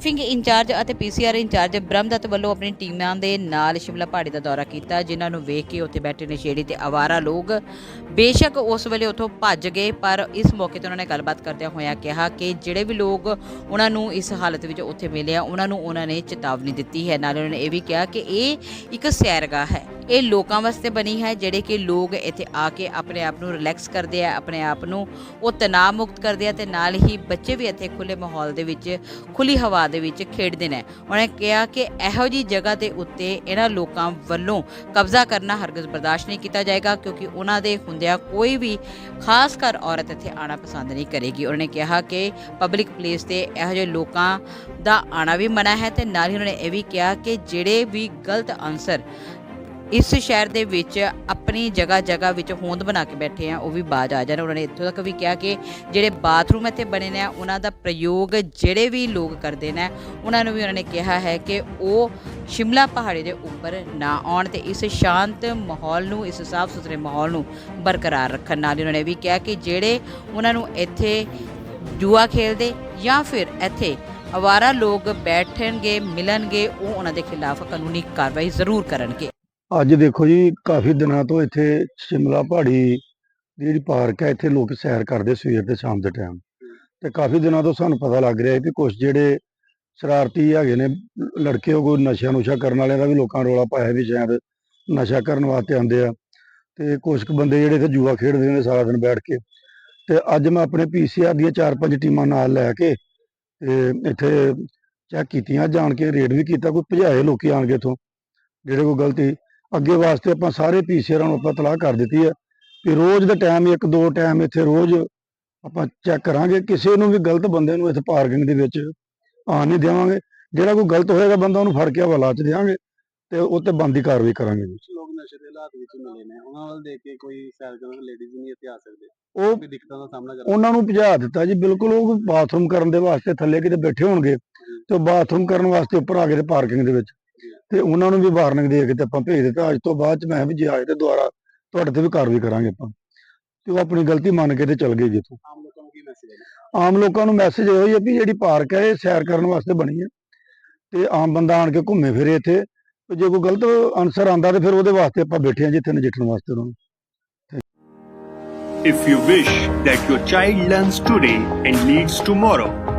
ਫਿੰਗ incharge ਅਤੇ PCR incharge Brahmdutt ਵੱਲੋਂ ਆਪਣੀ ਟੀਮਾਂ ਦੇ ਨਾਲ ਸ਼ਿਮਲਾ ਪਹਾੜੀ ਦਾ ਦੌਰਾ ਕੀਤਾ, ਜਿਨ੍ਹਾਂ ਨੂੰ ਵੇਖ ਕੇ ਉੱਥੇ ਬੈਠੇ ਨਸ਼ੇੜੀ ਤੇ ਆਵਾਰਾ ਲੋਕ। ਬੇਸ਼ੱਕ ਉਸ ਵੇਲੇ ਉੱਥੋਂ ਭੱਜ ਗਏ, ਪਰ ਇਸ ਮੌਕੇ ਤੇ ਉਹਨਾਂ ਨੇ ਗੱਲਬਾਤ ਕਰਦਿਆਂ ਹੋਇਆਂ ਕਿਹਾ ਕਿ ਜਿਹੜੇ ਵੀ ਲੋਕ ਉਹਨਾਂ ਨੂੰ ਇਸ ਹਾਲਤ ਵਿੱਚ ਉੱਥੇ ਮਿਲੇ ਆ, ਉਹਨਾਂ ਨੂੰ ਉਹਨਾਂ ਨੇ ਚੇਤਾਵਨੀ ਦਿੱਤੀ ਹੈ। ਨਾਲੇ ਉਹਨਾਂ ਨੇ ਇਹ ਵੀ ਕਿਹਾ ਕਿ ਇਹ ਇੱਕ ਸੈਰਗਾਹ ਹੈ। ਇਹ ਲੋਕਾਂ ਵਾਸਤੇ ਬਣੀ ਹੈ, ਜਿਹੜੇ ਕਿ ਲੋਕ ਇੱਥੇ ਆ ਕੇ ਆਪਣੇ ਆਪ ਨੂੰ ਰਿਲੈਕਸ ਕਰਦੇ ਆ, ਆਪਣੇ ਆਪ ਨੂੰ ਉਹ ਤਣਾਅ ਮੁਕਤ ਕਰਦੇ ਆ ਤੇ ਨਾਲ ਹੀ ਬੱਚੇ ਵੀ ਇੱਥੇ ਖੁੱਲੇ ਮਾਹੌਲ ਦੇ ਵਿੱਚ ਖੁੱਲੀ ਹਵਾ ਦੇ ਵਿੱਚ ਖੇਡਦੇ ਨੇ। ਉਹਨੇ ਕਿਹਾ ਕਿ ਇਹੋ ਜੀ ਜਗ੍ਹਾ ਦੇ ਉੱਤੇ ਇਹਨਾਂ ਲੋਕਾਂ ਵੱਲੋਂ ਕਬਜ਼ਾ ਕਰਨਾ ਹਰਗਜ਼ ਬਰਦਾਸ਼ਤ ਨਹੀਂ ਕੀਤਾ ਜਾਏਗਾ, ਕਿਉਂਕਿ ਉਹਨਾਂ ਦੇ ਹੁੰਦਿਆਂ ਕੋਈ ਵੀ ਖਾਸ ਕਰ ਔਰਤ ਇੱਥੇ ਆਣਾ ਪਸੰਦ ਨਹੀਂ ਕਰੇਗੀ। ਉਹਨੇ ਕਿਹਾ ਕਿ ਪਬਲਿਕ ਪਲੇਸ ਤੇ ਇਹੋ ਜਿਹੇ ਲੋਕਾਂ ਦਾ ਆਣਾ ਵੀ ਮਨਾ ਹੈ ਤੇ ਨਾਲ ਹੀ ਉਹਨਾਂ ਨੇ ਇਹ ਵੀ ਕਿਹਾ ਕਿ ਜਿਹੜੇ ਵੀ ਗਲਤ ਅਨਸਰ ਇਸ ਸ਼ਹਿਰ ਦੇ ਵਿੱਚ ਆਪਣੀ ਜਗ੍ਹਾ ਜਗ੍ਹਾ ਵਿੱਚ ਹੋਂਦ ਬਣਾ ਕੇ ਬੈਠੇ ਆ, ਉਹ ਵੀ ਬਾਜ ਆ ਜਾਣ। ਉਹਨਾਂ ਨੇ ਇੱਥੋਂ ਤੱਕ ਵੀ ਕਿਹਾ ਕਿ ਜਿਹੜੇ ਬਾਥਰੂਮ ਇੱਥੇ ਬਣੇ ਨੇ, ਉਹਨਾਂ ਦਾ ਪ੍ਰਯੋਗ ਜਿਹੜੇ ਵੀ ਲੋਕ ਕਰਦੇ ਨੇ, ਉਹਨਾਂ ਨੂੰ ਵੀ ਉਹਨਾਂ ਨੇ ਕਿਹਾ ਹੈ ਕਿ ਉਹ ਸ਼ਿਮਲਾ ਪਹਾੜੀ ਦੇ ਉੱਪਰ ਨਾ ਆਉਣ ਤੇ ਇਸ ਸ਼ਾਂਤ ਮਾਹੌਲ ਨੂੰ, ਇਸ ਸਾਫ਼ ਸੁਥਰੇ ਮਾਹੌਲ ਨੂੰ ਬਰਕਰਾਰ ਰੱਖਣ। ਨਾਲ ਉਹਨਾਂ ਨੇ ਵੀ ਕਿਹਾ ਕਿ ਜਿਹੜੇ ਉਹਨਾਂ ਨੂੰ ਇੱਥੇ ਜੂਆ ਖੇਲਦੇ ਜਾਂ ਫਿਰ ਇੱਥੇ ਅਵਾਰਾ ਲੋਕ ਬੈਠਣਗੇ, ਮਿਲਣਗੇ, ਉਹ ਉਹਨਾਂ ਦੇ ਖਿਲਾਫ ਕਾਨੂੰਨੀ ਕਾਰਵਾਈ ਜ਼ਰੂਰ ਕਰਨਗੇ। ਅੱਜ ਦੇਖੋ ਜੀ, ਕਾਫੀ ਦਿਨਾਂ ਤੋਂ ਇੱਥੇ ਸ਼ਿਮਲਾ ਪਹਾੜੀ ਦੀ ਜਿਹੜੀ ਪਾਰਕ ਹੈ, ਇੱਥੇ ਲੋਕ ਸੈਰ ਕਰਦੇ ਸਵੇਰ ਤੇ ਸ਼ਾਮ ਦੇ ਟਾਈਮ ਤੇ ਕਾਫੀ ਦਿਨਾਂ ਤੋਂ ਸਾਨੂੰ ਪਤਾ ਲੱਗ ਰਿਹਾ ਹੈ ਕਿ ਕੁਝ ਜਿਹੜੇ ਸ਼ਰਾਰਤੀ ਹੈਗੇ ਨੇ, ਲੜਕੇ ਉਹ ਕੋਈ ਨਸ਼ਾ ਨੁਸ਼ਾ ਕਰਨ ਵਾਲਿਆਂ ਦਾ ਵੀ ਲੋਕਾਂ ਰੋਲਾ ਪਾਇਆ ਵੀ ਸ਼ਾਇਦ ਨਸ਼ਾ ਕਰਨ ਵਾਸਤੇ ਆਉਂਦੇ ਆ। ਤੇ ਕੁਝ ਕੁ ਬੰਦੇ ਜਿਹੜੇ ਇੱਥੇ ਜੂਆ ਖੇਡਦੇ ਨੇ ਸਾਰਾ ਦਿਨ ਬੈਠ ਕੇ। ਤੇ ਅੱਜ ਮੈਂ ਆਪਣੇ ਪੀਸੀਆਰ ਦੀਆਂ ਚਾਰ ਪੰਜ ਟੀਮਾਂ ਨਾਲ ਲੈ ਕੇ ਤੇ ਇੱਥੇ ਚੈੱਕ ਕੀਤੀਆਂ, ਜਾਣ ਕੇ ਰੇਡ ਵੀ ਕੀਤਾ, ਕੋਈ ਭਜਾਏ ਲੋਕੀ ਆਣ ਕੇ ਇੱਥੋਂ, ਜਿਹੜੇ ਕੋਈ ਗਲਤੀ ਅੱਗੇ ਵਾਸਤੇ ਆਪਾਂ ਸਾਰੇ ਪੀਸੀਆਰਾਂ ਨੂੰ ਆਪਾਂ ਤਲਾਹ ਕਰ ਦਿੱਤੀ ਹੈ ਕਿ ਰੋਜ਼ ਦਾ ਟਾਈਮ ਇੱਕ ਦੋ ਟਾਈਮ ਇੱਥੇ ਰੋਜ਼ ਆਪਾਂ ਚੈੱਕ ਕਰਾਂਗੇ ਕਿਸੇ ਨੂੰ ਵੀ ਗਲਤ ਬੰਦੇ ਨੂੰ ਇੱਥੇ ਪਾਰਕਿੰਗ ਦੇ ਵਿੱਚ ਆਉਣ ਨਹੀਂ ਦੇਵਾਂਗੇ। ਜਿਹੜਾ ਕੋਈ ਗਲਤ ਹੋਏਗਾ ਬੰਦਾ ਉਹਨੂੰ ਫੜ ਕੇ ਹਵਾਲਾ ਚ ਦੇਵਾਂਗੇ ਤੇ ਉਹ ਤੇ ਬੰਦੀ ਕਾਰਵਾਈ ਕਰਾਂਗੇ ਜੀ। ਲੋਕ ਨਸ਼ੇ ਦੇ ਹਾਲਾਤ ਵਿੱਚ ਮਿਲੇ ਨੇ ਉਹਨਾਂ ਵੱਲ ਦੇਖ ਕੇ ਕੋਈ ਸੈਰ ਕਰਨ ਲੇਡੀਜ਼ ਨਹੀਂ ਇੱਥੇ ਆ ਸਕਦੇ। ਉਹ ਕੋਈ ਦਿੱਕਤਾਂ ਦਾ ਸਾਹਮਣਾ ਕਰਨਾ। ਉਹਨਾਂ ਨੂੰ ਭਜਾ ਦਿੱਤਾ ਜੀ ਬਿਲਕੁਲ ਉਹ ਬਾਥਰੂਮ ਕਰਨ ਦੇ ਵਾਸਤੇ ਥੱਲੇ ਕਿਤੇ ਬੈਠੇ ਹੋਣਗੇ ਤੇ ਬਾਥਰੂਮ ਕਰਨ ਵਾਸਤੇ ਉੱਪਰ ਆ ਗਏ ਤੇ ਪਾਰਕਿੰਗ ਦੇ ਵਿੱਚ। ਤੇ ਉਹਨਾਂ ਨੂੰ ਵੀ ਵਾਰਨਿੰਗ ਦੇ ਕੇ ਤੇ ਆਪਾਂ ਭੇਜ ਦਿੱਤਾ। ਅੱਜ ਤੋਂ ਬਾਅਦ ਚ ਮੈਂ ਵੀ ਜੇ ਆਏ ਤੇ ਦੁਬਾਰਾ ਤੁਹਾਡੇ ਤੇ ਵੀ ਕਾਰਵਾਈ ਕਰਾਂਗੇ ਆਪਾਂ। ਤੇ ਉਹ ਆਪਣੀ ਗਲਤੀ ਮੰਨ ਕੇ ਤੇ ਚਲ ਗਏ ਜਿੱਥੋਂ। ਆਮ ਲੋਕਾਂ ਨੂੰ ਕੀ ਮੈਸੇਜ ਹੈ? ਆਮ ਲੋਕਾਂ ਨੂੰ ਮੈਸੇਜ ਇਹੋ ਹੀ ਹੈ ਵੀ ਜਿਹੜੀ ਪਾਰਕ ਹੈ ਇਹ ਸੈਰ ਕਰਨ ਵਾਸਤੇ ਬਣੀ ਹੈ। ਤੇ ਆਮ ਬੰਦਾ ਆਣ ਕੇ ਘੁੰਮੇ ਫਿਰੇ ਇੱਥੇ। ਤੇ ਜੇ ਕੋਈ ਗਲਤ ਅਨਸਰ ਆਂਦਾ ਤੇ ਫਿਰ ਉਹਦੇ ਵਾਸਤੇ ਆਪਾਂ ਬੈਠੇ ਹਾਂ ਜਿੱਥੇ ਨਜਿੱਠਣ ਵਾਸਤੇ ਉਹਨਾਂ ਨੂੰ। If you wish that your child learns today and leads tomorrow,